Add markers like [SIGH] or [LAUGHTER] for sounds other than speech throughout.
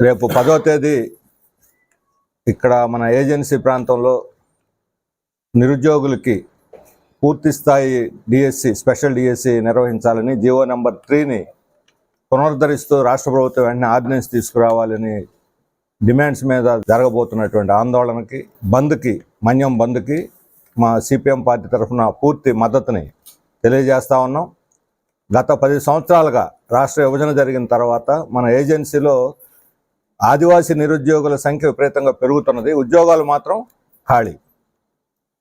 రేపు పదో తేదీ ఇక్కడ మన ఏజెన్సీ ప్రాంతంలో నిరుద్యోగులకి పూర్తి స్థాయి డిఎస్సి స్పెషల్ డిఎస్సి నిర్వహించాలని జీవో నెంబర్ త్రీని పునరుద్ధరిస్తూ రాష్ట్ర ప్రభుత్వం వెంటనే ఆర్డినెన్స్ తీసుకురావాలని డిమాండ్స్ మీద జరగబోతున్నటువంటి ఆందోళనకి బంద్కి మన్యం బంద్కి మా సిపిఎం పార్టీ తరఫున పూర్తి మద్దతుని తెలియజేస్తా ఉన్నాం. గత పది సంవత్సరాలుగా రాష్ట్ర విభజన జరిగిన తర్వాత మన ఏజెన్సీలో ఆదివాసీ నిరుద్యోగుల సంఖ్య విపరీతంగా పెరుగుతున్నది. ఉద్యోగాలు మాత్రం ఖాళీ.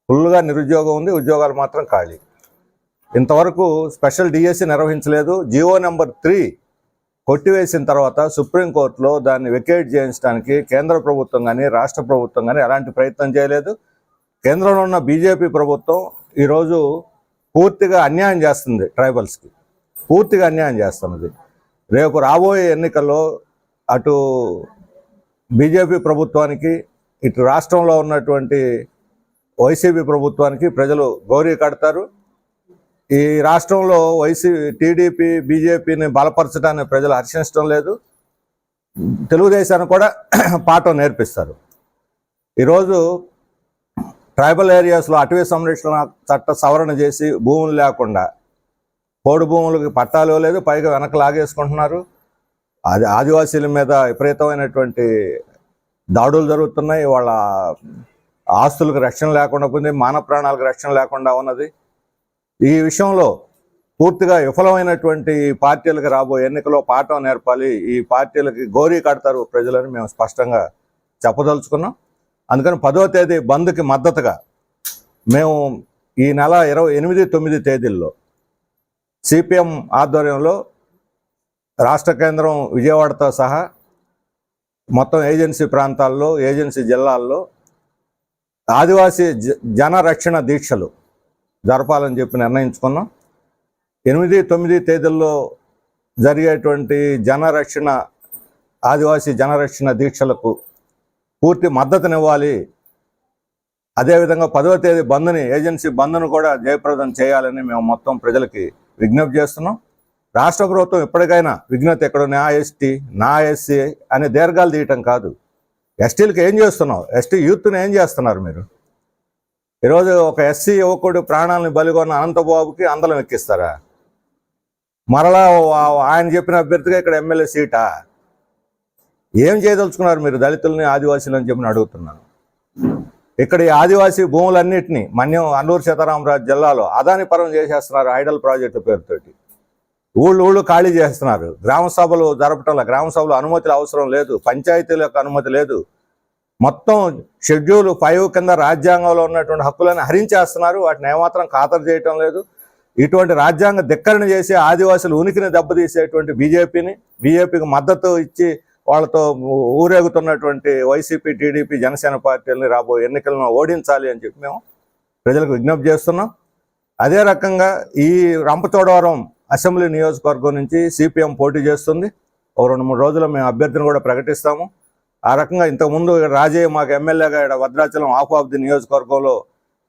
ఫుల్గా నిరుద్యోగం ఉంది ఉద్యోగాలు మాత్రం ఖాళీ. ఇంతవరకు స్పెషల్ డిఎస్సి నిర్వహించలేదు. జియో నెంబర్ త్రీ కొట్టివేసిన తర్వాత సుప్రీంకోర్టులో దాన్ని వెకేట్ చేయించడానికి కేంద్ర ప్రభుత్వం కానీ రాష్ట్ర ప్రభుత్వం కానీ ఎలాంటి ప్రయత్నం చేయలేదు. కేంద్రంలో ఉన్న బీజేపీ ప్రభుత్వం ఈరోజు పూర్తిగా అన్యాయం చేస్తుంది ట్రైబల్స్కి. పూర్తిగా అన్యాయం చేస్తున్నది. రేపు రాబోయే ఎన్నికల్లో అటు బీజేపీ ప్రభుత్వానికి ఇటు రాష్ట్రంలో ఉన్నటువంటి వైసీపీ ప్రభుత్వానికి ప్రజలు గౌరీ కడతారు. ఈ రాష్ట్రంలో వైసీ టీడీపీ బీజేపీని బలపరచడాన్ని ప్రజలు హర్షించడం లేదు. తెలుగుదేశాన్ని కూడా [CLEARS THROAT] పాఠం నేర్పిస్తారు. ఈరోజు ట్రైబల్ ఏరియాస్లో అటవీ సంరక్షణ చట్ట సవరణ చేసి భూములు లేకుండా పోడు భూములకి పట్టాలు లేదు పైగా వెనక లాగేసుకుంటున్నారు. అది ఆదివాసీల మీద విపరీతమైనటువంటి దాడులు జరుగుతున్నాయి. వాళ్ళ ఆస్తులకు రక్షణ లేకుండా పోయింది మానవ ప్రాణాలకు రక్షణ లేకుండా ఉన్నది. ఈ విషయంలో పూర్తిగా విఫలమైనటువంటి పార్టీలకు రాబోయే ఎన్నికలో పాఠం నేర్పాలి. ఈ పార్టీలకి గోరీ కడతారు ప్రజలని మేము స్పష్టంగా చెప్పదలుచుకున్నాం. అందుకని పదో తేదీ బంద్కి మద్దతుగా మేము ఈ నెల ఇరవై ఎనిమిది తొమ్మిది తేదీల్లో సిపిఎం ఆధ్వర్యంలో రాష్ట్ర కేంద్రం విజయవాడతో సహా మొత్తం ఏజెన్సీ ప్రాంతాల్లో ఏజెన్సీ జిల్లాల్లో ఆదివాసీ జ- జన రక్షణ దీక్షలు జరపాలని చెప్పి నిర్ణయించుకున్నాం. ఎనిమిది తొమ్మిది తేదీల్లో జరిగేటువంటి జనరక్షణ ఆదివాసీ జనరక్షణ దీక్షలకు పూర్తి మద్దతునివ్వాలి. అదేవిధంగా పదవ తేదీ బంద్ని ఏజెన్సీ బంద్ను కూడా జయప్రదం చేయాలని మేము మొత్తం ప్రజలకి విజ్ఞప్తి చేస్తున్నాం. రాష్ట్ర ప్రభుత్వం ఇప్పటికైనా విజ్ఞత ఎక్కడ నా ఎస్టీ నా ఎస్సీ అనే దీర్ఘాలు తీయటం కాదు. ఎస్టీలకు ఏం చేస్తున్నావు? ఎస్టీ యూత్ని ఏం చేస్తున్నారు మీరు? ఈరోజు ఒక ఎస్సీ యువకుడు ప్రాణాలను బలిగొన్న అనంతబాబుకి అందలం ఎక్కిస్తారా? మరలా ఆయన చెప్పిన అభ్యర్థిగా ఇక్కడ ఎమ్మెల్యే సీటా? ఏం చేయదలుచుకున్నారు మీరు దళితుల్ని ఆదివాసీలు అని చెప్పి అడుగుతున్నాను. ఇక్కడ ఈ ఆదివాసీ భూములన్నింటినీ మన్యం అన్నూరు సీతారామరాజు జిల్లాలో అదాని పరం చేసేస్తున్నారు ఐడల్ ప్రాజెక్టు పేరుతోటి. ఊళ్ళు ఊళ్ళు ఖాళీ చేస్తున్నారు. గ్రామ సభలు జరపటంలో గ్రామ సభలు అనుమతులు అవసరం లేదు. పంచాయతీలకు అనుమతి లేదు. మొత్తం షెడ్యూల్ ఫైవ్ కింద రాజ్యాంగంలో ఉన్నటువంటి హక్కులను హరించేస్తున్నారు. వాటిని ఏమాత్రం ఖాతరు చేయటం లేదు. ఇటువంటి రాజ్యాంగ ధిక్కరణ చేసి ఆదివాసులు ఉనికిని దెబ్బతీసేటువంటి బీజేపీని బీజేపీకి మద్దతు ఇచ్చి వాళ్ళతో ఊరేగుతున్నటువంటి వైసీపీ టీడీపీ జనసేన పార్టీలని రాబోయే ఎన్నికలను ఓడించాలి అని చెప్పి మేము ప్రజలకు విజ్ఞప్తి చేస్తున్నాం. అదే రకంగా ఈ రంపచోడవరం అసెంబ్లీ నియోజకవర్గం నుంచి సిపిఎం పోటీ చేస్తుంది. ఓ రెండు మూడు రోజులు మేము అభ్యర్థిని కూడా ప్రకటిస్తాము. ఆ రకంగా ఇంతకుముందు రాజయ్య మాకు ఎమ్మెల్యేగా ఇక్కడ భద్రాచలం ఆఫ్ ఆఫ్ ది నియోజకవర్గంలో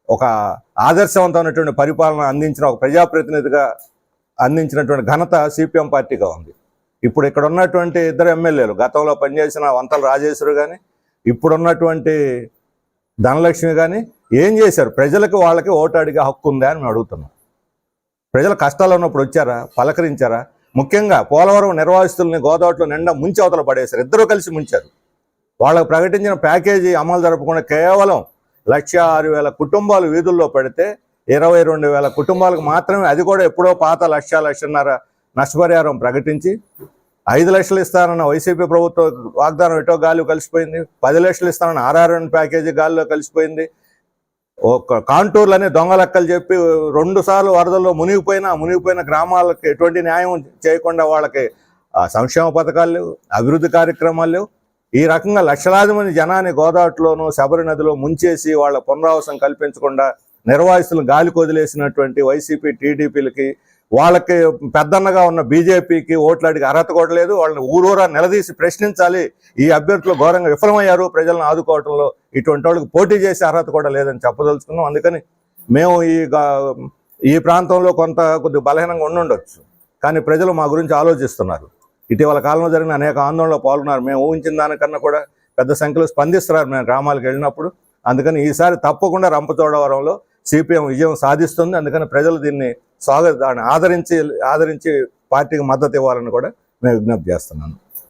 ఒక ఆదర్శవంతమైనటువంటి పరిపాలన అందించిన ఒక ప్రజాప్రతినిధిగా అందించినటువంటి ఘనత సిపిఎం పార్టీగా ఉంది. ఇప్పుడు ఇక్కడ ఉన్నటువంటి ఇద్దరు ఎమ్మెల్యేలు గతంలో పనిచేసిన వంతల రాజేశ్వరు కానీ ఇప్పుడున్నటువంటి ధనలక్ష్మి కానీ ఏం చేశారు? ప్రజలకు వాళ్ళకి ఓటు అడిగే హక్కు ఉందా అని మేము అడుగుతున్నాం. ప్రజలు కష్టాలు ఉన్నప్పుడు వచ్చారా? పలకరించారా? ముఖ్యంగా పోలవరం నిర్వాసితుల్ని గోదావరిలో నిండా ముంచి అవతల పడేశారు. ఇద్దరూ కలిసి ముంచారు. వాళ్ళకు ప్రకటించిన ప్యాకేజీ అమలు జరపకుండా కేవలం లక్ష ఆరు వేల కుటుంబాలు వీధుల్లో పెడితే ఇరవై రెండు వేల కుటుంబాలకు మాత్రమే అది కూడా ఎప్పుడో పాత లక్ష లక్షన్నర నష్టపరిహారం ప్రకటించి ఐదు లక్షలు ఇస్తానన్న వైసీపీ ప్రభుత్వం వాగ్దానం ఎటో గాలి కలిసిపోయింది పది లక్షలు ఇస్తానన్న ఆర్ఆర్ఎన్ ప్యాకేజీ గాలిలో కలిసిపోయింది ఒక కాంటూర్లని దొంగ లెక్కలు చెప్పి రెండు సార్లు వరదల్లో మునిగిపోయిన మునిగిపోయిన గ్రామాలకు ఎటువంటి న్యాయం చేయకుండా వాళ్ళకి సంక్షేమ పథకాలు లేవు అభివృద్ధి కార్యక్రమాలు లేవు. ఈ రకంగా లక్షలాది మంది జనాన్ని గోదావరిలోను శబరి నదిలో ముంచేసి వాళ్ళ పునరావాసం కల్పించకుండా నిర్వాసితులు గాలికి వదిలేసినటువంటి వైసీపీ టీడీపీలకి వాళ్ళకి పెద్దన్నగా ఉన్న బీజేపీకి ఓట్లాడికి అర్హత కూడా లేదు. వాళ్ళని ఊరూరా నిలదీసి ప్రశ్నించాలి. ఈ అభ్యర్థులు ఘోరంగా విఫలమయ్యారు. ప్రజలను ఆదుకోవడంలో ఇటువంటి వాళ్ళకి పోటీ చేసే అర్హత కూడా లేదని చెప్పదలుచుకున్నాం. అందుకని మేము ఈ ఈ ప్రాంతంలో కొంత కొద్ది బలహీనంగా ఉండుండొచ్చు కానీ ప్రజలు మా గురించి ఆలోచిస్తున్నారు. ఇటీవల కాలంలో జరిగిన అనేక ఆందోళనలో పాల్గొన్నారు. మేము ఊహించిన దానికన్నా కూడా పెద్ద సంఖ్యలో స్పందిస్తున్నారు మేము గ్రామాలకు వెళ్ళినప్పుడు. అందుకని ఈసారి తప్పకుండా రంపచోడవరంలో సిపిఎం విజయం సాధిస్తుంది. అందుకని ప్రజలు దీన్ని స్వాగత ఆదరించి ఆదరించి పార్టీకి మద్దతు ఇవ్వాలని కూడా నేను విజ్ఞప్తి చేస్తున్నాను.